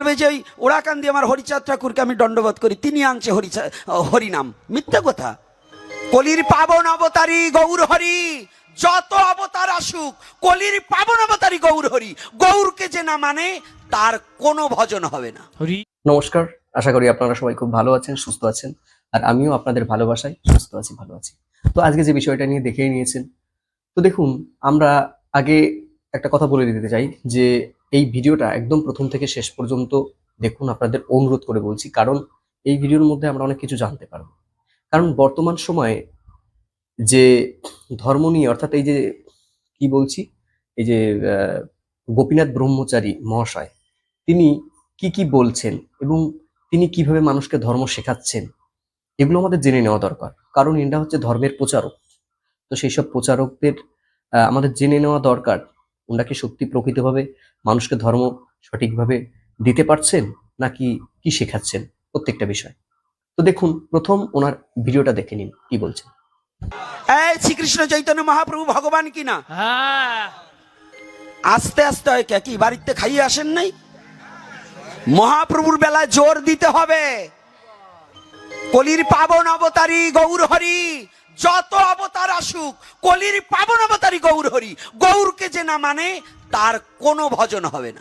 বলবে যে ওই ওরাকান্দি আমার হরিচাঁদ ঠাকুরকে আমি দণ্ডবোধ করি। তিনি আনছে হরিচা হরিনাম। মিথ্যা কথা। কলির পাবন অবতারী গৌর হরি যত অবতার আসুক কলির পাবন অবতারী গৌর হরি গৌরকে যে না মানে তার কোনো ভজন হবে না। হরি। নমস্কার। আশা করি আপনারা সবাই খুব ভালো আছেন সুস্থ আছেন আর আমিও আপনাদের ভালোবাসায় সুস্থ আছি ভালো আছি। তো আজকে যে বিষয়টা নিয়ে দেখেই নিয়েছেন তো দেখুন আমরা আগে একটা কথা বলে দিতে চাই যে এই ভিডিওটা একদম প্রথম থেকে শেষ পর্যন্ত দেখুন, আপনাদের অনুরোধ করে বলছি, কারণ এই ভিডিওর মধ্যে আমরা অনেক কিছু জানতে পারব। কারণ বর্তমান সময়ে যে ধর্ম নিয়ে, অর্থাৎ এই যে কি বলছি, এই যে গোপীনাথ ব্রহ্মচারী মহাশয়, তিনি কি কি বলছেন এবং তিনি কীভাবে মানুষকে ধর্ম শেখাচ্ছেন, এগুলো আমাদের জেনে নেওয়া দরকার। কারণ এরা হচ্ছে ধর্মের প্রচারক। তো সেই সব প্রচারকদের আমাদের জেনে নেওয়া দরকার। ওনারা কি সত্যি প্রকৃতভাবে মানুষকে ধর্ম সঠিকভাবে দিতে পারছেন নাকি কি শেখাচ্ছেন? প্রত্যেকটা বিষয়। তো দেখুন প্রথম ওনার ভিডিওটা দেখে নিন কি বলছেন। এই শ্রীকৃষ্ণ চৈতন্য মহাপ্রভু ভগবান কিনা? হ্যাঁ। আস্তে আস্তে হয় কে? কি বাড়িতে খাইয়ে আসেন নাই? মহাপ্রভুর বেলায় জোর দিতে হবে। কলির পাবন অবতারী গৌর হরি যত অবতার আসুক কলির পাবন অবতারী গৌর হরি। গৌরকে যে না মানে তার কোনো ভজন হবে না।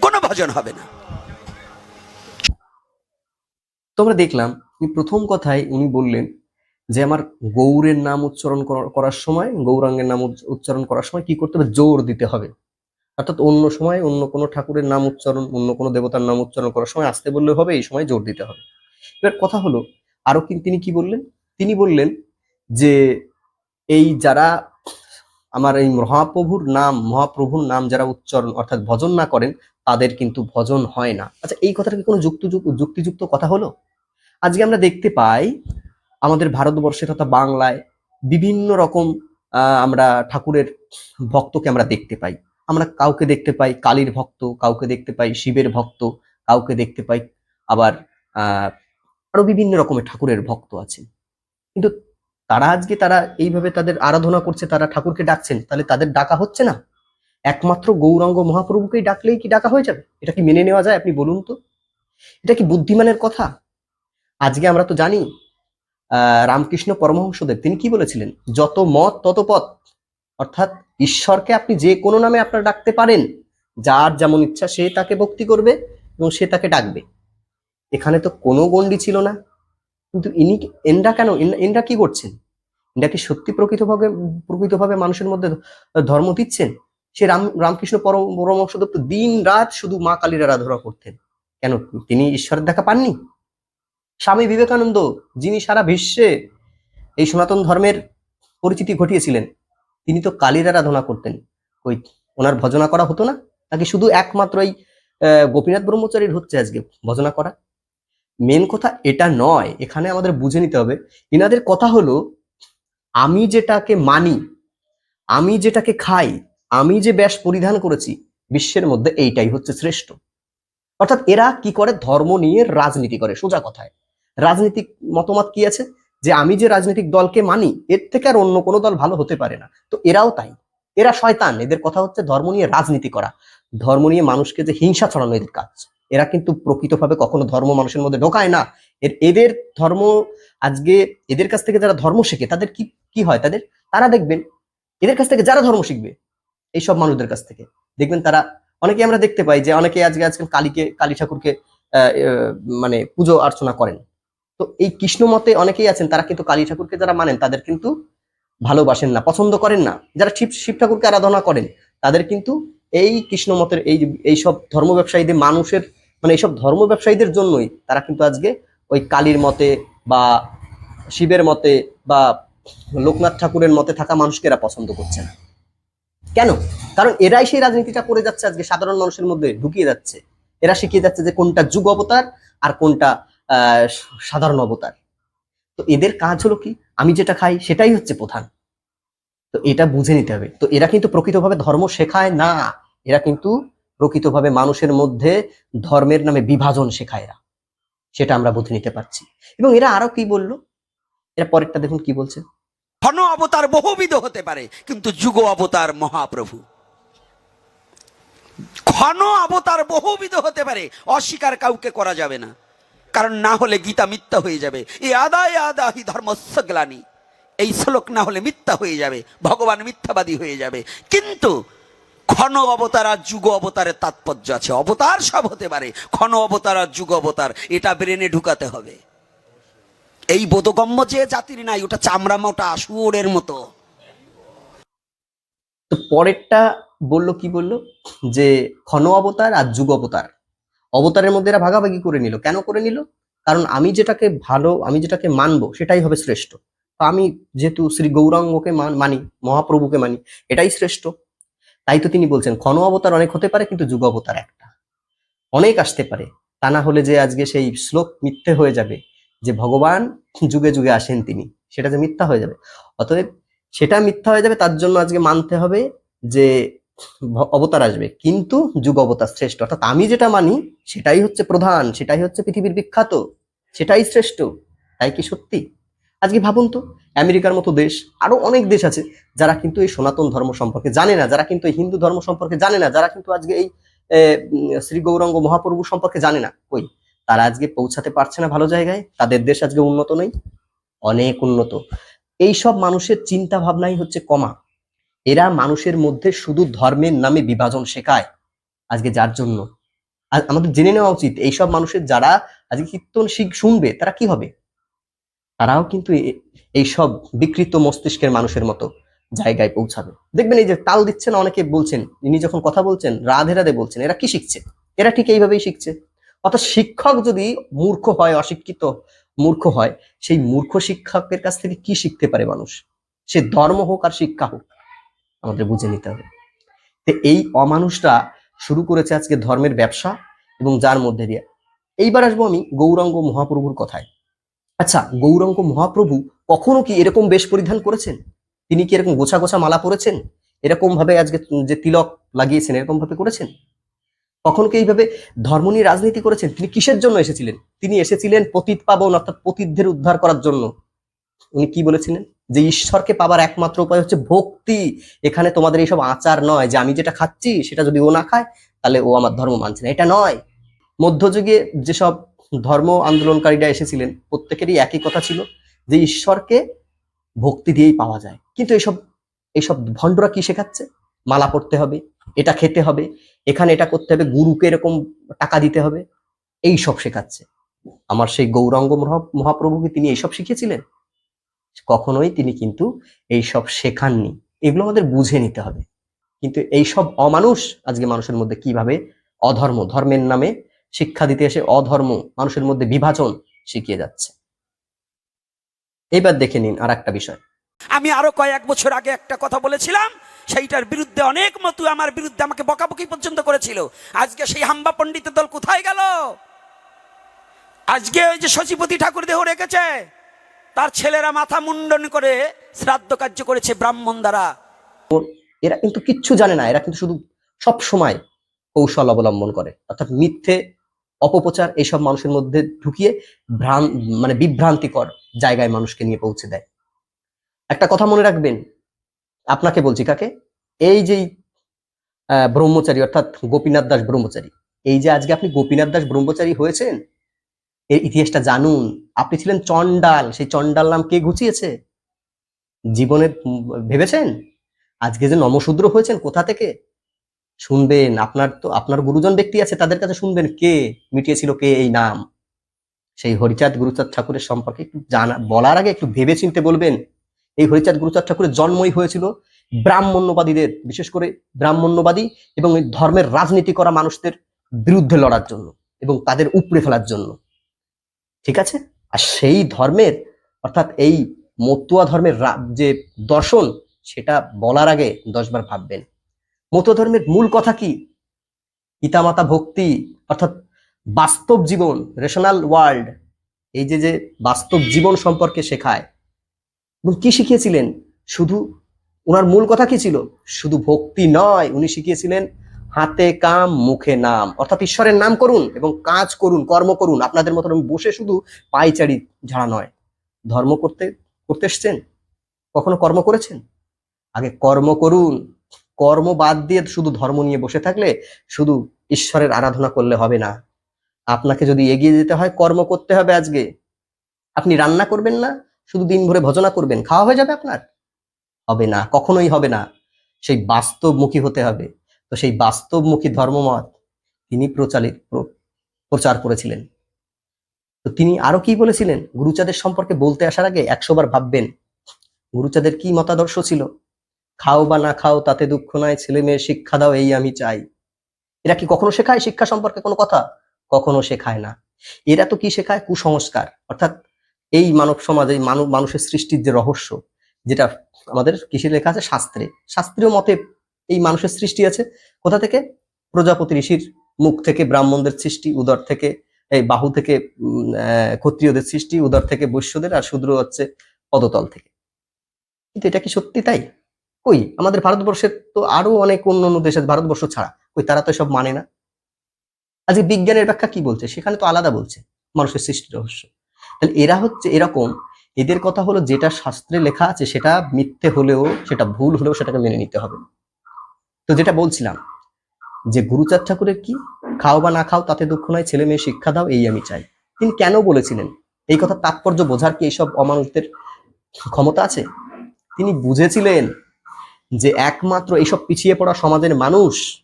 কোনো ভজন হবে না। তোমরা দেখলাম প্রথম কথায় উনি বললেন যে আমার গৌরের নাম উচ্চারণ করার সময় গৌরাঙ্গের নাম উচ্চ- উচ্চারণ করার সময় কি করতে হবে? জোর দিতে হবে। অর্থাৎ অন্য সময় অন্য কোনো ঠাকুরের নাম উচ্চারণ অন্য কোনো দেবতার নাম উচ্চারণ করার সময় আসতে বললে হবে এই সময় জোর দিতে হবে। এবার কথা হলো আরও কি তিনি কি বললেন? তিনি বললেন যে এই যারা আমার এই মহাপ্রভুর নাম মহাপ্রভুর নাম যারা উচ্চারণ অর্থাৎ ভজন না করেন, তাদের কিন্তু ভজন হয় না। আচ্ছা এই কথাটা কি কোনো যুক্ত যুক্তিযুক্ত কথা হলো? আজকে আমরা দেখতে পাই আমাদের ভারতবর্ষে তথা বাংলায় বিভিন্ন রকম আমরা ঠাকুরের ভক্তকে আমরা দেখতে পাই। আমরা কাউকে দেখতে পাই কালীর ভক্ত, কাউকে দেখতে পাই শিবের ভক্ত, কাউকে দেখতে পাই আবার, আহ, আরও বিভিন্ন রকমের ঠাকুরের ভক্ত আছেন। কিন্তু তারা আজকে তারা এইভাবে তাদের আরাধনা করছে, তারা ঠাকুরকে ডাকছেন, তাহলে তাদের ডাকা হচ্ছে না? একমাত্র গৌরাঙ্গ মহাপ্রভুকেই ডাকলেই কি ডাকা হয়ে যাবে? এটা কি মেনে নেওয়া যায় আপনি বলুন তো? এটা কি বুদ্ধিমানের কথা? আজকে আমরা তো জানি রামকৃষ্ণ পরমহংসদেব, তিনি কি বলেছিলেন? যত মত তত পথ। অর্থাৎ ঈশ্বরকে আপনি যে কোনো নামে আপনার ডাকতে পারেন, যার যেমন ইচ্ছা সে তাকে ভক্তি করবে এবং সে তাকে ডাকবে। এখানে তো কোনো গণ্ডি ছিল না। কিন্তু ইনি এনরা কেন? এন- এনরা কি করছেন? এনরা কি সত্যি প্রকৃতভাবে প্রকৃতভাবে মানুষের মধ্যে ধর্ম দিচ্ছেন? সে রাম রামকৃষ্ণ পরম পরমহংসদেব তো দিন রাত শুধু মা কালীর আরাধনা করতেন। কেন? তিনি ঈশ্বরের দেখা পাননি? স্বামী বিবেকানন্দ, যিনি সারা বিশ্বে এই সনাতন ধর্মের পরিচিতি ঘটিয়েছিলেন, তিনি তো কালীর আরাধনা করতেন। ওই ওনার ভজনা করা হতো না? নাকি শুধু একমাত্র এই গোপীনাথ ব্রহ্মচারীর হচ্ছে আজকে ভজনা করা? মেন কথা এটা নয়, এখানে আমাদের বুঝে নিতে হবে। এনাদের কথা হলো, আমি যেটাকে মানি, আমি যেটাকে খাই, আমি যে ব্যাস পরিধান করেছি, বিশ্বের মধ্যে এইটাই হচ্ছে শ্রেষ্ঠ। অর্থাৎ এরা কি করে? ধর্ম নিয়ে রাজনীতি করে, সোজা কথায়। রাজনৈতিক মতামত কি আছে? যে আমি যে রাজনৈতিক দলকে মানি, এর থেকে আর অন্য কোনো দল ভালো হতে পারে না। তো এরাও তাই। এরা শয়তান, এদের কথা হচ্ছে ধর্ম নিয়ে রাজনীতি করা। ধর্ম নিয়ে মানুষকে যে হিংসা ছড়ানো এদের কাজ। এরা কিন্তু প্রকৃতভাবে কখনো ধর্ম মানুষের মধ্যে ঢোকায় না। এর, এদের ধর্ম আজকে এদের কাছ থেকে যারা ধর্ম শেখে, তাদের কি কি হয় তাদের? তারা দেখবেন, এদের কাছ থেকে যারা ধর্ম শিখবে, এইসব মানুষদের কাছ থেকে, দেখবেন তারা, অনেকে আমরা দেখতে পাই যে অনেকে আজকে, আজকাল কালীকে, কালী ঠাকুরকে মানে পুজো অর্চনা করেন। তো এই কৃষ্ণ মতে অনেকেই আছেন, তারা কিন্তু কালী ঠাকুরকে যারা মানেন, তাদের কিন্তু ভালোবাসেন না, পছন্দ করেন না। যারা শিব শিব ঠাকুরকে আরাধনা করেন, তাদের কিন্তু এই কৃষ্ণ মতের এই, এইসব ধর্ম ব্যবসায়ীদের মানুষের মানে এইসব ধর্ম ব্যবসায়ীদের জন্যই তারা কিন্তু আজকে ওই কালীর মতে বা শিবের মতে বা লোকনাথ ঠাকুরের মতে থাকা মানুষকে এরা পছন্দ করছে না। কেন? কারণ এরাই সেই রাজনীতিটা করে যাচ্ছে আজকে সাধারণ মানুষের মধ্যে ঢুকিয়ে যাচ্ছে। এরা শিখিয়ে যাচ্ছে যে কোনটা যুগ অবতার আর কোনটা সাধারণ অবতার। তো এদের কাজ হলো কি? আমি যেটা খাই সেটাই হচ্ছে প্রধান। তো এটা বুঝে নিতে হবে। তো এরা কিন্তু প্রকৃতভাবে ধর্ম শেখায় না। এরা কিন্তু প্রকৃতভাবে মানুষের মধ্যে ধর্মের নামে বিভাজন শেখায় এরা। সেটা আমরা বুঝে নিতে পারছি। এবং এরা আরও কি বলল? এরা পরেরটা দেখুন কি বলছে। ঘন অবতার বহুবিধ হতে পারে, কিন্তু যুগ অবতার মহাপ্রভু। ঘন অবতার বহুবিধ হতে পারে, অস্বীকার কাউকে করা যাবে না। কারণ না হলে গীতা মিথ্যা হয়ে যাবে। এ আদায় আদাহি ধর্মস্য গ্লানি। এই শ্লোক না হলে মিথ্যা হয়ে যাবে, ভগবান মিথ্যাবাদী হয়ে যাবে। কিন্তু ক্ষণ অবতার আর যুগ অবতারের তাৎপর্য আছে। অবতার সব হতে পারে। ক্ষণ অবতার আর যুগ অবতার, এটা ব্রেনে ঢুকাতে হবে। এই বোধগম্য যে জাতির নাই, ওটা চামড়া মোটা শুয়োরের মতো। তো পরেরটা বলল, কি বলল? যে ক্ষণ অবতার আর যুগ অবতার। অবতারের মধ্যে এরা ভাগাভাগি করে নিল। কেন করে নিল? কারণ আমি যেটাকে ভালো, আমি যেটাকে মানবো, সেটাই হবে শ্রেষ্ঠ। তো আমি যেহেতু শ্রী গৌরাঙ্গকে মান- মানি, মহাপ্রভুকে মানি, এটাই শ্রেষ্ঠ। তাই তো তিনি বলছেন, ক্ষণ অবতার অনেক হতে পারে, কিন্তু যুগ অবতার একটা। অনেক আসতে পারে। তা না হলে যে আজকে সেই শ্লোক মিথ্যে হয়ে যাবে, যে ভগবান যুগে যুগে আসেন তিনি, সেটা যে মিথ্যা হয়ে যাবে। অতএব সেটা মিথ্যা হয়ে যাবে, তার জন্য আজকে মানতে হবে যে অবতার আসবে। কিন্তু যুগ অবতার শ্রেষ্ঠ, অর্থাৎ আমি যেটা মানি, সেটাই হচ্ছে প্রধান, সেটাই হচ্ছে পৃথিবীর বিখ্যাত, সেটাই শ্রেষ্ঠ। তাই কি সত্যি? আজকে ভাবুন তো, আমেরিকার মতো দেশ, আরও অনেক দেশ আছে যারা কিন্তু এই সনাতন ধর্ম সম্পর্কে জানে না, যারা কিন্তু এই হিন্দু ধর্ম সম্পর্কে জানে না, যারা কিন্তু আজকে এই শ্রী গৌরাঙ্গ মহাপ্রভু সম্পর্কে জানে না। কই? তারা আজকে পৌঁছাতে পারছে না ভালো জায়গায়, তাদের দেশ আজকে উন্নত নেই, অনেক উন্নত। এইসব মানুষের চিন্তা ভাবনাই হচ্ছে কমা। এরা মানুষের মধ্যে শুধু ধর্মের নামে বিভাজন শেখায় আজকে যার জন্য। আমাদের জেনে নেওয়া উচিত, এইসব মানুষের যারা আজকে কীর্তন শিখ- শুনবে, তারা কি হবে? তারাও কিন্তু এ- এইসব বিকৃত মস্তিষ্কের মানুষের মতো জায়গায় পৌঁছাবে। দেখবেন এই যে তাল দিচ্ছেন, অনেকে বলছেন, ইনি যখন কথা বলছেন, রাধে রাধে বলছেন, এরা কি শিখছে? এরা ঠিক এইভাবেই শিখছে। অর্থাৎ শিক্ষক যদি মূর্খ হয়, অশিক্ষিত মূর্খ হয়, সেই মূর্খ শিক্ষকের কাছ থেকে কি শিখতে পারে মানুষ? সে ধর্ম হোক আর শিক্ষা হোক, আমাদের বুঝে নিতে হবে। তো এই অমানুষরা শুরু করেছে আজকে ধর্মের ব্যবসা এবং যার মধ্যে দিয়ে। এইবার আসব আমি গৌরাঙ্গ মহাপ্রভুর কথায়। আচ্ছা গৌরাঙ্গ মহাপ্রভু কখনো কি এরকম বেশ পরিধান করেছেন? তিনি কি এরকম গোছা গোছা মালা পরেছেন? এরকম ভাবে আজকে যে তিলক লাগিয়েছেন এরকম ভাবে করেছেন? কখনো কি এইভাবে ধর্ম নিয়ে রাজনীতি করেছেন? তিনি কিসের জন্য এসেছিলেন? তিনি এসেছিলেন পতিত পাবন, অর্থাৎ পতিতদের উদ্ধার করার জন্য। উনি কি বলেছিলেন? যে ঈশ্বরকে পাবার একমাত্র উপায় হচ্ছে ভক্তি। এখানে তোমাদের এইসব আচার নয়, যে আমি যেটা খাচ্ছি সেটা যদি ও না খায়, তাহলে ও আমার ধর্ম মানছে না। এটা নয়। মধ্যযুগে যেসব ধর্ম আন্দোলনকারীরা এসেছিলেন, প্রত্যেকেরই একই কথা ছিল যে ঈশ্বরকে ভক্তি দিয়েই পাওয়া যায়। কিন্তু এইসব এইসব ভণ্ডরা কি শেখাচ্ছে? মালা পড়তে হবে, এটা খেতে হবে, এখানে এটা করতে হবে, গুরুকে এরকম টাকা দিতে হবে, এই সব শেখাচ্ছে। আমার সেই গৌরাঙ্গ মহা- মহাপ্রভুকে তিনি এইসব শিখিয়েছিলেন? কখনোই তিনি কিন্তু এইসব শেখাননি। এগুলো আমাদের বুঝে নিতে হবে। কিন্তু এইসব অমানুষ আজকে মানুষের মধ্যে কীভাবে অধর্ম, ধর্মের নামে শিক্ষা দিতে এসে অধর্ম মানুষের মধ্যে বিভাজন শিখিয়ে যাচ্ছে। এবার দেখে নিন আর একটা বিষয়। আমি আরও কয়েক বছর আগে একটা কথা বলেছিলাম সেইটার বিরুদ্ধে অনেক মতু আমার বিরুদ্ধে আমাকে বকাবকি পর্যন্ত করেছিল। আজকে সেই হাম্বা পণ্ডিতের দল কোথায় গেল? আজকে ওই যে শশীপতি ঠাকুর দেহ রেখেছে তার ছেলেরা মাথা মুন্ডন করে শ্রাদ্ধ কার্য করেছে ব্রাহ্মণ দ্বারা। এরা কিন্তু কিচ্ছু জানে না এরা কিন্তু শুধু সব সময় কৌশল অবলম্বন করে। অর্থাৎ মিথ্যে অপপ্রচার এইসব মানুষের মধ্যে ঢুকিয়ে ভ্রান মানে বিভ্রান্তিকর জায়গায় মানুষকে নিয়ে পৌঁছে দেয়। একটা কথা মনে রাখবেন, আপনাকে বলছি কাকে? এই যে ব্রহ্মচারী, অর্থাৎ গোপীনাথ দাস ব্রহ্মচারী, এই যে আজকে আপনি গোপীনাথ দাস ব্রহ্মচারী হয়েছেন, এর ইতিহাসটা জানুন। আপনি ছিলেন চন্ডাল সেই চন্ডাল নাম কে ঘুচিয়েছে? জীবনে ভেবেছেন? আজকে যে নমশূদ্র হয়েছেন কোথা থেকে? শুনবেন, আপনার তো, আপনার গুরুজন ব্যক্তি আছে, তাদের কাছে শুনবেন কে মিটিয়েছিল কে এই নাম। সেই হরিচাঁদ গুরুচাঁদ ঠাকুরের সম্পর্কে একটু জানা, বলার আগে একটু ভেবে চিনতে বলবেন। এই হরিচাঁদ গুরুচাঁদ ঠাকুরের জন্মই হয়েছিল ব্রাহ্মণ্যবাদীদের, বিশেষ করে ব্রাহ্মণ্যবাদী এবং ধর্মের রাজনীতি করা মানুষদের বিরুদ্ধে লড়ার জন্য এবং তাদের উপড়ে ফেলার জন্য। ঠিক আছে? আর সেই ধর্মের, অর্থাৎ এই মতুয়া ধর্মের যে দর্শন, সেটা বলার আগে দশবার ভাববেন। মতুয়া ধর্মের মূল কথা কি? পিতামাতা ভক্তি, অর্থাৎ বাস্তব জীবন রেশনাল ওয়ার্ল্ড এই যে যে বাস্তব জীবন সম্পর্কে শেখায়। এবং কি শিখিয়েছিলেন? শুধু ওনার মূল কথা কি ছিল? শুধু ভক্তি নয়, উনি শিখিয়েছিলেন হাতে কাম, মুখে নাম। অর্থাৎ ঈশ্বরের নাম করুন এবং কাজ করুন, কর্ম করুন। আপনাদের মতন বসে শুধু পাইচারি ঝাড়া নয়। ধর্ম করতে করতে এসছেন? কখনো কর্ম করেছেন? আগে কর্ম করুন কর্ম বাদ দিয়ে শুধু ধর্ম নিয়ে বসে থাকলে শুধু ঈশ্বরের আরাধনা করলে হবে না। আপনাকে যদি এগিয়ে যেতে হয়, কর্ম করতে হবে আজকে। আপনি রান্না করবেন না, শুধু দিন ভরে ভজনা করবেন, খাওয়া হয়ে যাবে আপনার? হবে না, কখনোই হবে না। সেই বাস্তবমুখী হতে হবে। তো সেই বাস্তবমুখী ধর্মমত তিনি প্রচারিত প্রচার করেছিলেন। তো তিনি আরও কি বলেছিলেন? গুরুচাঁদের সম্পর্কে বলতে আসার আগে একশোবার ভাববেন। গুরুচাঁদের কি মতাদর্শ ছিল? খাও বা না খাও, তাতে দুঃখ নাই ছেলে মেয়ে শিক্ষা দাও, এই আমি চাই। এরা কি কখনো শেখায় শিক্ষা সম্পর্কে কোনো কথা? কখনো শেখায় না। এরা তো কি শেখায়? কুসংস্কার। অর্থাৎ এই মানব সমাজে মানুষ মানুষের সৃষ্টির যে রহস্য, যেটা আমাদের কৃষি লেখা আছে, শাস্ত্রে। শাস্ত্রীয় মতে এই মানুষের সৃষ্টি আছে কোথা থেকে? প্রজাপতি ঋষির মুখ থেকে, ব্রাহ্মণদের সৃষ্টি, উদর থেকে, এই বাহু থেকে ক্ষত্রিয়দের সৃষ্টি, উদর থেকে বৈশ্যদের, আর শূদ্র হচ্ছে পদতল থেকে। কিন্তু এটা কি সত্যি তাই? কই? আমাদের ভারতবর্ষের তো আরও অনেক অন্য অন্য দেশের ভারতবর্ষ ছাড়া। কই, তারা তো সব মানে না। আজকে বিজ্ঞানের ব্যাখ্যা কি বলছে? সেখানে তো আলাদা বলছে মানুষের সৃষ্টি রহস্য। তাহলে এরা হচ্ছে এরকম, এদের কথা হলো যেটা শাস্ত্রে লেখা আছে সেটা মিথ্যে হলেও, সেটা ভুল হলেও সেটাকে মেনে নিতে হবে। তো যেটা বলছিলাম, যে গুরুচাঁদ ঠাকুরের কি, খাও বা না খাও, তাতে দুঃখ নয়, ছেলে মেয়ে শিক্ষা দাও, এই আমি চাই। তিনি কেন বলেছিলেন? এই কথা তাৎপর্য বোঝার কি এইসব অমানুষদের ক্ষমতা আছে? তিনি বুঝেছিলেন যে একমাত্র এইসব পিছিয়ে পড়া সমাজের মানুষ,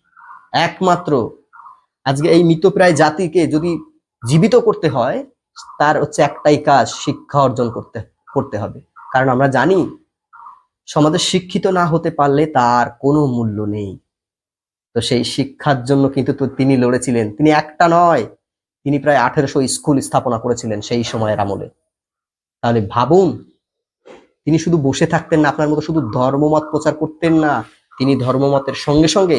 একমাত্র আজকে এই মৃতপ্রায় জাতিকে যদি জীবিত করতে হয়, তার হচ্ছে একটাই কাজ, শিক্ষা অর্জন করতে করতে হবে। কারণ আমরা জানি, সমাজে শিক্ষিত না হতে পারলে তার কোনো মূল্য নেই। তো সেই শিক্ষার জন্য কিন্তু তিনি লড়েছিলেন। তিনি একটা নয়, তিনি প্রায় আঠেরোশো স্কুল স্থাপনা করেছিলেন সেই সময়ের আমলে। তাহলে ভাবুন তিনি শুধু বসে থাকতেন না, আপনার মতো শুধু ধর্মমত প্রচার করতেন না, তিনি ধর্মমতের সঙ্গে সঙ্গে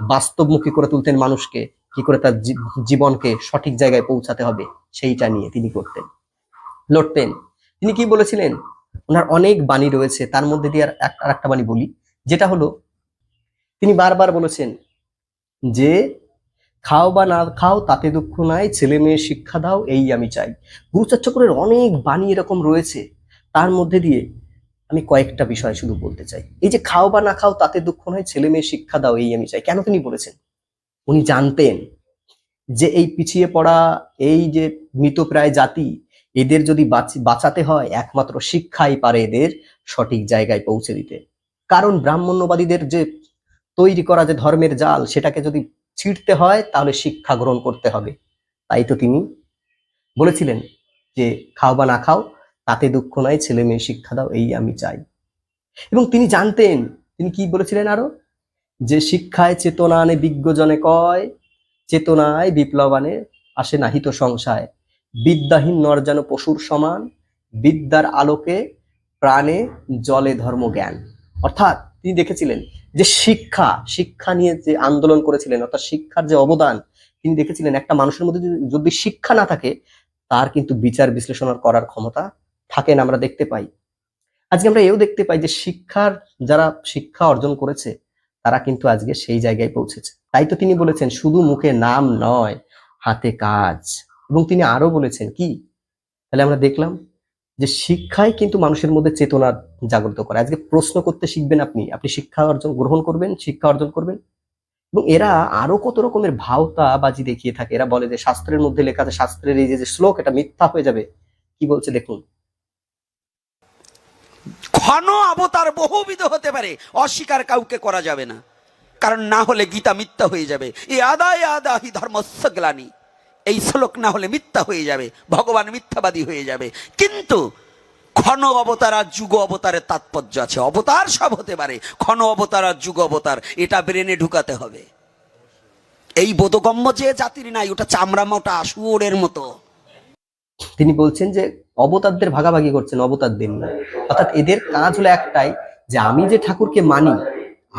বাস্তবমুখী করে তুলতেন মানুষকে, কি করে তার জীবনকে সঠিক জায়গায় পৌঁছাতে হবে, সেইটা নিয়ে তিনি করতেন। লড়তেন। তিনি কি বলেছিলেন? ওনার অনেক বাণী রয়েছে, তার মধ্যে দিয়ে আর আর একটা বাণী বলি, যেটা হলো, তিনি বারবার বলেছেন যে, খাও বা না খাও, তাতে দুঃখ নাই, ছেলে মেয়ে শিক্ষা দাও, এই আমি চাই। গুরুচার চক্রের অনেক বাণী এরকম রয়েছে, তার মধ্যে দিয়ে আমি কয়েকটা বিষয় শুধু বলতে চাই। এই যে খাও বা না খাও, তাতে দুঃখ নয় ছেলে মেয়ে শিক্ষা দাও, এই আমি চাই। কেন তিনি বলেছেন? উনি জানতেন যে এই পিছিয়ে পড়া, এই যে মৃতপ্রায় জাতি, এদের যদি বাঁচ- বাঁচাতে হয়, একমাত্র শিক্ষাই পারে এদের সঠিক জায়গায় পৌঁছে দিতে। কারণ ব্রাহ্মণ্যবাদীদের যে তৈরি করা যে ধর্মের জাল, সেটাকে যদি ছিঁড়তে হয়, তাহলে শিক্ষা গ্রহণ করতে হবে। তাই তো তিনি বলেছিলেন যে, খাও বা না খাও তাতে দুঃখ নাই, ছেলে মেয়ে শিক্ষা দাও, এই আমি চাই। এবং তিনি জানতেন, তিনি কি বলেছিলেন আরও? যে শিক্ষায় চেতনা আনে বিজ্ঞজনে কয়, চেতনায় বিপ্লব আনে, আসে নাহিত সংশয়। বিদ্যাহীন নর যেন পশুর সমান, বিদ্যার আলোকে প্রাণে, জলে ধর্ম জ্ঞান। অর্থাৎ তিনি দেখেছিলেন যে শিক্ষা শিক্ষা নিয়ে যে আন্দোলন করেছিলেন, অর্থাৎ শিক্ষার যে অবদান, তিনি দেখেছিলেন একটা মানুষের মধ্যে যদি- শিক্ষা না থাকে, তার কিন্তু বিচার বিশ্লেষণ করার ক্ষমতা থাকে না আমরা দেখতে পাই। আজকে আমরা এও দেখতে পাই যে শিক্ষার, যারা শিক্ষা অর্জন করেছে, তারা কিন্তু আজকে সেই জায়গায় পৌঁছেছে। তাই তো তিনি বলেছেন, শুধু মুখে নাম নয়, হাতে কাজ। এবং তিনি আরও বলেছেন, কি? তাহলে আমরা দেখলাম যে শিক্ষাই কিন্তু মানুষের মধ্যে চেতনা জাগ্রত করে। আজকে প্রশ্ন করতে শিখবেন আপনি আপনি শিক্ষা অর্জন, গ্রহণ করবেন, শিক্ষা অর্জন করবেন? এবং এরা আরও কত রকমের ভাওতা বাজি দেখিয়ে থাকে। এরা বলে যে শাস্ত্রের মধ্যে লেখা আছে, শাস্ত্রের এই যে শ্লোক, এটা মিথ্যা হয়ে যাবে। কি বলছে দেখুন। ঘন অবতার বহুবিধ হতে পারে, অস্বীকার কাউকে করা যাবে না। কারণ না হলে গীতা মিথ্যা হয়ে যাবে। এ আদায় আদাহি ধর্মস্য গ্লানি। এই শ্লোক না হলে মিথ্যা হয়ে যাবে, ভগবান মিথ্যাবাদী হয়ে যাবে। কিন্তু ক্ষণ অবতার আর যুগ অবতারের তাৎপর্য আছে। অবতার সব হতে পারে, ক্ষণ অবতার আর যুগ অবতার, এটা ব্রেনে ঢুকাতে হবে। এই বোধগম্য যে জাতির নাই, ওটা চামড়া মোটা শুয়োরের মতো। তিনি বলছেন যে অবতারদের ভাগাভাগি করছেন, অবতারদের না অর্থাৎ এদের কাজ হলো একটাই যে আমি যে ঠাকুরকে মানি,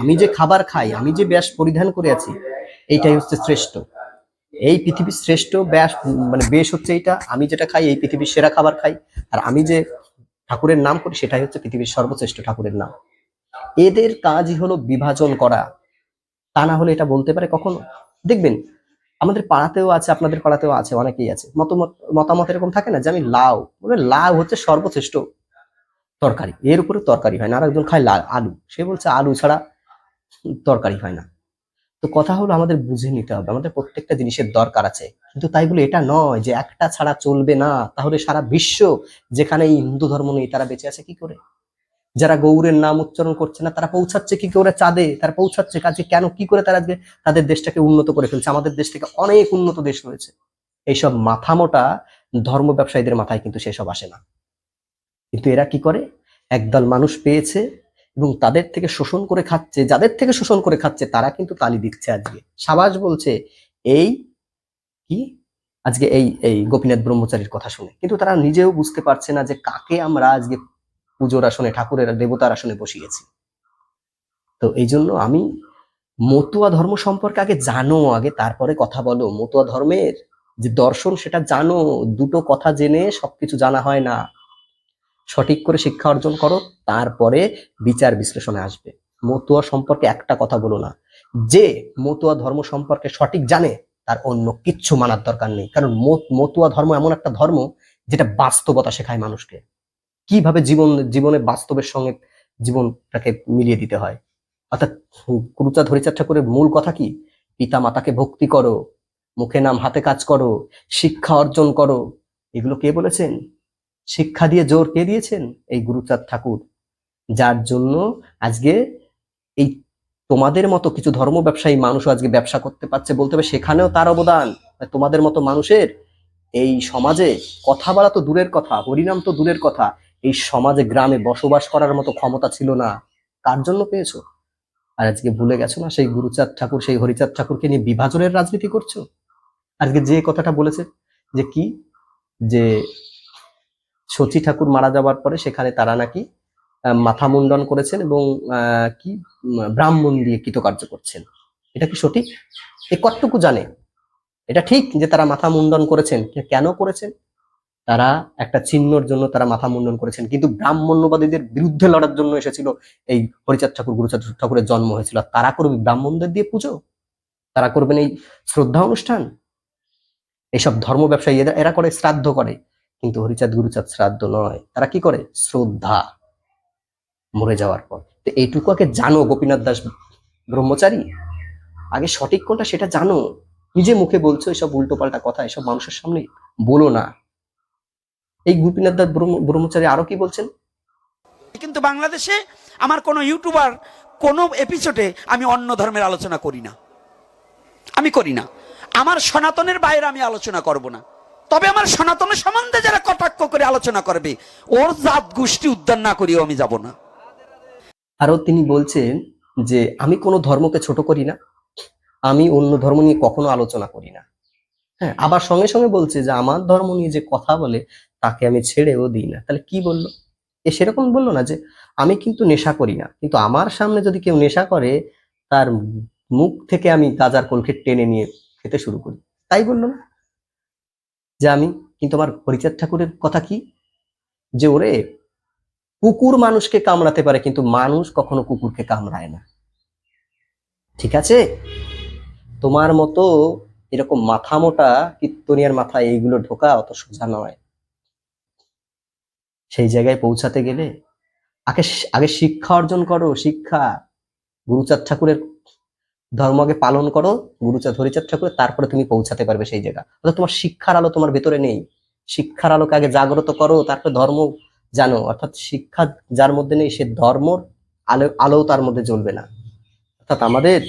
আমি যে খাবার খাই, আমি যে ব্যাস পরিধান করে আছি, এইটাই হচ্ছে শ্রেষ্ঠ। এই পৃথিবীর শ্রেষ্ঠ ব্যাস মানে বেশ হচ্ছে এইটা, আমি যেটা খাই, এই পৃথিবীর সেরা খাবার খাই, আর আমি যে ঠাকুরের নাম করি, সেটাই হচ্ছে পৃথিবীর সর্বশ্রেষ্ঠ ঠাকুরের নাম। এদের কাজই হলো বিভাজন করা। তা না হলে এটা বলতে পারে কখনো? দেখবেন আমাদের পাড়াতেও আছে, আপনাদের পাড়াতেও আছে, অনেকেই আছে। মতামত মতামত এরকম থাকে না যে আমি লাউ। বলে লাউ হচ্ছে সর্বশ্রেষ্ঠ তরকারি। এর উপরে তরকারি হয় না। আর খায় লাল আলু। সে বলছে, আলু ছাড়া তরকারি হয় না। তো কথা হলো, আমাদের বুঝে নিতে হবে। আমাদের প্রত্যেকটা জিনিসের দরকার আছে। কিন্তু তাই বলে এটা নয় যে একটা ছাড়া চলবে না। তাহলে সারা বিশ্ব যেখানে হিন্দু ধর্ম নেই, তারা বেঁচে আছে কি করে? যারা গৌরের নাম উচ্চারণ করছে না, তারা পৌঁছাচ্ছে কি করে চাঁদে? তারা পৌঁছাচ্ছে কাজে কেন? কি করে তারা আজকে তাদের দেশটাকে উন্নত করে ফেলছে? আমাদের দেশ থেকে অনেক উন্নত দেশ রয়েছে। এইসব মাথা মোটা ধর্ম ব্যবসায়ীদের মাথায় কিন্তু সেসব আসে না। কিন্তু এরা কি করে? একদল মানুষ পেয়েছে এবং তাদের থেকে শোষণ করে খাচ্ছে, যাদের থেকে শোষণ করে খাচ্ছে, তারা কিন্তু তালি দিচ্ছে আজকে। সাবাস বলছে, এই কি? আজকে এই এই গোপীনাথ ব্রহ্মচারীর কথা শুনে। কিন্তু তারা নিজেও বুঝতে পারছে না যে কাকে আমরা আজকে পুজোর আসনে, ঠাকুরের দেবতার আসনে বসিয়েছি। তো এই জন্য আমি মতুয়া ধর্ম সম্পর্কে আগে জানো, আগে তারপরে কথা বলো। মতুয়া ধর্মের যে দর্শন, সেটা জানো। দুটো কথা জেনে সবকিছু জানা হয় না। সঠিক করে শিক্ষা অর্জন করো, তারপরে বিচার বিশ্লেষণে আসবে। মতুয়া সম্পর্কে একটা কথা বলো না। যে মতুয়া ধর্ম সম্পর্কে সঠিক জানে, তার অন্য কিচ্ছু মানার দরকার নেই। কারণ মত- মতুয়া ধর্ম এমন একটা ধর্ম, যেটা বাস্তবতা শেখায় মানুষকে। কীভাবে জীবন, জীবনে বাস্তবের সঙ্গে জীবনটাকে মিলিয়ে দিতে হয়? অর্থাৎ কুরুচা ধরিচার ঠাকুরের মূল কথা কি? পিতা মাতাকে ভক্তি করো, মুখে নাম, হাতে কাজ করো, শিক্ষা অর্জন করো। এগুলো কে বলেছেন? শিক্ষা দিয়ে জোর কে দিয়েছেন? এই গুরুচাঁদ ঠাকুর। যার জন্য আজকে এই তোমাদের মতো কিছু ধর্ম ব্যবসায়ী মানুষও আজকে ব্যবসা করতে পারছে বলতে হবে, সেখানেও তার অবদান। তোমাদের মতো মানুষের এই সমাজে কথা বলা তো দূরের কথা, হরিনাম তো দূরের কথা। এই সমাজে গ্রামে বসবাস করার মতো ক্ষমতা ছিল না। কার জন্য পেয়েছ? আর আজকে ভুলে গেছো না সেই গুরুচাঁদ ঠাকুর, সেই হরিচাঁদ ঠাকুরকে নিয়ে বিভাজনের রাজনীতি করছ? আজকে যে কথাটা বলেছে যে কি? যে শচী ঠাকুর মারা যাওয়ার পরে সেখানে তারা নাকি মাথা মুন্ডন করেছেন এবং কি ব্রাহ্মণ দিয়ে কৃতকার্য করছেন। এটা কি সঠিক? এ কতটুকু জানে? এটা ঠিক যে তারা মাথা মুন্ডন করেছেন কেন করেছেন? তারা একটা চিহ্নর জন্য তারা মাথা মুন্ডন করেছেন। কিন্তু ব্রাহ্মণ্যবাদীদের বিরুদ্ধে লড়ার জন্য এসেছিল এই হরিচাঁদ ঠাকুর, গুরুচাঁদ ঠাকুরের জন্ম হয়েছিল। তারা করবে ব্রাহ্মণদের দিয়ে পুজো? তারা করবেন এই শ্রদ্ধা অনুষ্ঠান? এইসব ধর্ম ব্যবসায়ী এরা এরা করে, শ্রাদ্ধ করে। কিন্তু হরিচাঁদ, গুরুচাঁদ শ্রাদ্ধ নয়। তারা কি করে? শ্রদ্ধা। মরে যাওয়ার পর। তো এইটুকু আগে জানো, গোপীনাথ দাস ব্রহ্মচারী? আগে সঠিক কোনটা সেটা জানো? নিজে মুখে বলছো, এসব উল্টো পাল্টা কথা, এসব মানুষের সামনে বলো না। এই গোপীনাথ দাস ব্রহ্মচারী আরও কি বলছেন? কিন্তু বাংলাদেশে আমার কোনো ইউটিউবার কোনো এপিসোডে আমি অন্য ধর্মের আলোচনা করি না। আমি করি না। আমার সনাতনের বাইরে আমি আলোচনা করব না। তবে আমার সনাতনের সম্বন্ধে যারা কটাক্ষ করে আলোচনা করবে ওর জাত গোষ্ঠী উদ্ধার না করিও আমি যাব না। আরও তিনি বলছেন যে আমি কোনো ধর্মকে ছোট করি না। আমি অন্য ধর্ম নিয়ে কখনো আলোচনা করি না। হ্যাঁ আবার সঙ্গে সঙ্গে বলছে যে আমার ধর্ম নিয়ে যে কথা বলে তাকে আমি ছেড়েও দিই না। তাহলে কি বলল? এ সেরকম বলল না যে আমি কিন্তু নেশা করি না। কিন্তু আমার সামনে যদি কেউ নেশা করে, তার মুখ থেকে আমি গাজার কলকে টেনে নিয়ে খেতে শুরু করি। তাই বলল না? যে আমি, কিন্তু আমার হরিচাঁদ ঠাকুরের কথা কি? যে ওরে, কুকুর মানুষকে কামড়াতে পারে, কিন্তু মানুষ কখনো কুকুরকে কামড়ায় না। ঠিক আছে? তোমার মতো এরকম মাথা মোটা কীর্তনিয়ার মাথায় এইগুলো ঢোকা অত সোজা নয়। সেই জায়গায় পৌঁছাতে গেলে আগে আগে শিক্ষা অর্জন করো, শিক্ষা। গুরুচাঁদ ঠাকুরের ধর্ম আগে পালন করো, গুরুচাঁদ, হরিচাঁদ ঠাকুরের তারপরে তুমি পৌঁছাতে পারবে সেই জায়গা। অর্থাৎ তোমার শিক্ষার আলো তোমার ভেতরে নেই। শিক্ষার আলোকে আগে জাগ্রত করো, তারপরে ধর্ম জানো। অর্থাৎ শিক্ষা যার মধ্যে নেই, সে ধর্মর আলো আলো তার মধ্যে জ্বলবে না। অর্থাৎ আমাদের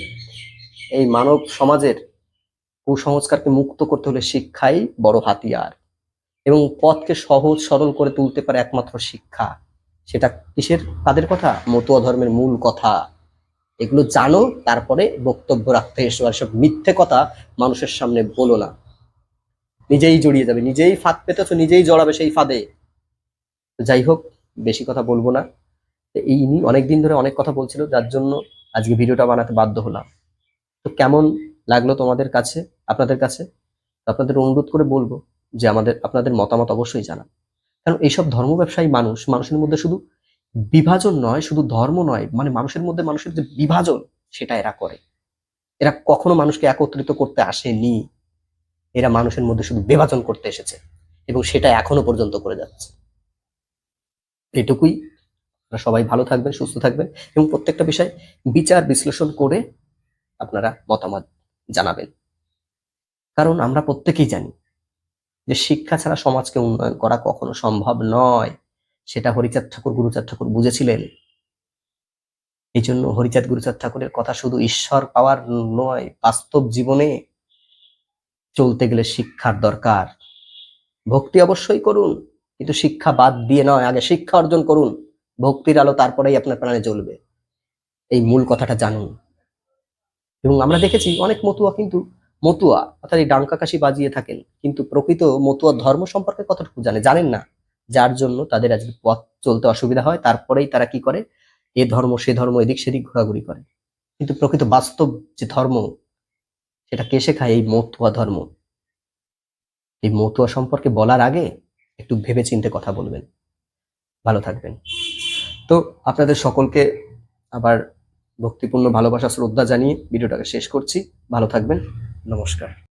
এই মানব সমাজের কুসংস্কারকে মুক্ত করতে হলে শিক্ষাই বড় হাতিয়ার এবং পথকে সহজ, সরল করে তুলতে পারে একমাত্র শিক্ষা। সেটা কিসের? তাদের কথা? মতুয়া ধর্মের মূল কথা। এগুলো জানো, তারপরে বক্তব্য রাখতে এসো। আর সব মিথ্যে কথা মানুষের সামনে বলো না। নিজেই জড়িয়ে যাবে, নিজেই ফাঁদ পেতেছো, নিজেই জড়াবে সেই ফাঁদে। যাই হোক, বেশি কথা বলব না। এই অনেকদিন ধরে অনেক কথা বলছিল, যার জন্য আজকে ভিডিওটা বানাতে বাধ্য হলাম। তো কেমন লাগল তোমাদের কাছে, আপনাদের কাছে? আপনাদের অনুরোধ করে বলব যে আমাদের, আপনাদের মতামত অবশ্যই জানান। কারণ এইসব ধর্ম ব্যবসায়ী মানুষ, মানুষের মধ্যে শুধু বিভাজন নয়, শুধু ধর্ম নয় মানে মানুষের মধ্যে মানুষের যে বিভাজন, সেটা এরা করে। এরা কখনো মানুষকে একত্রিত করতে আসেনি। এরা মানুষের মধ্যে শুধু বিভাজন করতে এসেছে এবং সেটা এখনও পর্যন্ত করে যাচ্ছে। এটুকুই। আপনারা সবাই ভালো থাকবেন, সুস্থ থাকবেন এবং প্রত্যেকটা বিষয় বিচার, বিশ্লেষণ করে আপনারা মতামত জানাবেন। কারণ আমরা প্রত্যেকেই জানি যে শিক্ষা ছাড়া সমাজকে উন্নয়ন করা কখনো সম্ভব নয়। সেটা হরিচাঁদ ঠাকুর, গুরুচাঁদ ঠাকুর বুঝেছিলেন। এই জন্য হরিচাঁদ, গুরুচাঁদ ঠাকুরের কথা শুধু ঈশ্বর পাওয়ার নয়, বাস্তব জীবনে চলতে গেলে শিক্ষার দরকার। ভক্তি অবশ্যই করুন, কিন্তু শিক্ষা বাদ দিয়ে নয়, আগে শিক্ষা অর্জন করুন। ভক্তির আলো তারপরেই আপনার প্রাণে জ্বলবে। এই মূল কথাটা জানুন। এবং আমরা দেখেছি অনেক মতুয়া কিন্তু মতুয়া, অর্থাৎ এই ডাঙ্কা কাশি বাজিয়ে থাকেন। কিন্তু প্রকৃত মতুয়া ধর্ম সম্পর্কে কতটুকু জানে? জানেন না। যার জন্য তাদের আজকে পথ চলতে অসুবিধা হয়। তারপরেই তারা কি করে? এ ধর্ম, সে ধর্ম, এদিক সেদিক ঘোরাঘুরি করে। কিন্তু প্রকৃত বাস্তব যে ধর্ম, সেটা কে শেখায় এই মতুয়া ধর্ম? এই মতুয়া সম্পর্কে বলার আগে একটু ভেবে চিন্তে কথা বলবেন। ভালো থাকবেন। তো আপনাদের সকলকে আবার ভক্তিপূর্ণ ভালোবাসা শ্রদ্ধা জানিয়ে ভিডিওটাকে শেষ করছি। ভালো থাকবেন। নমস্কার।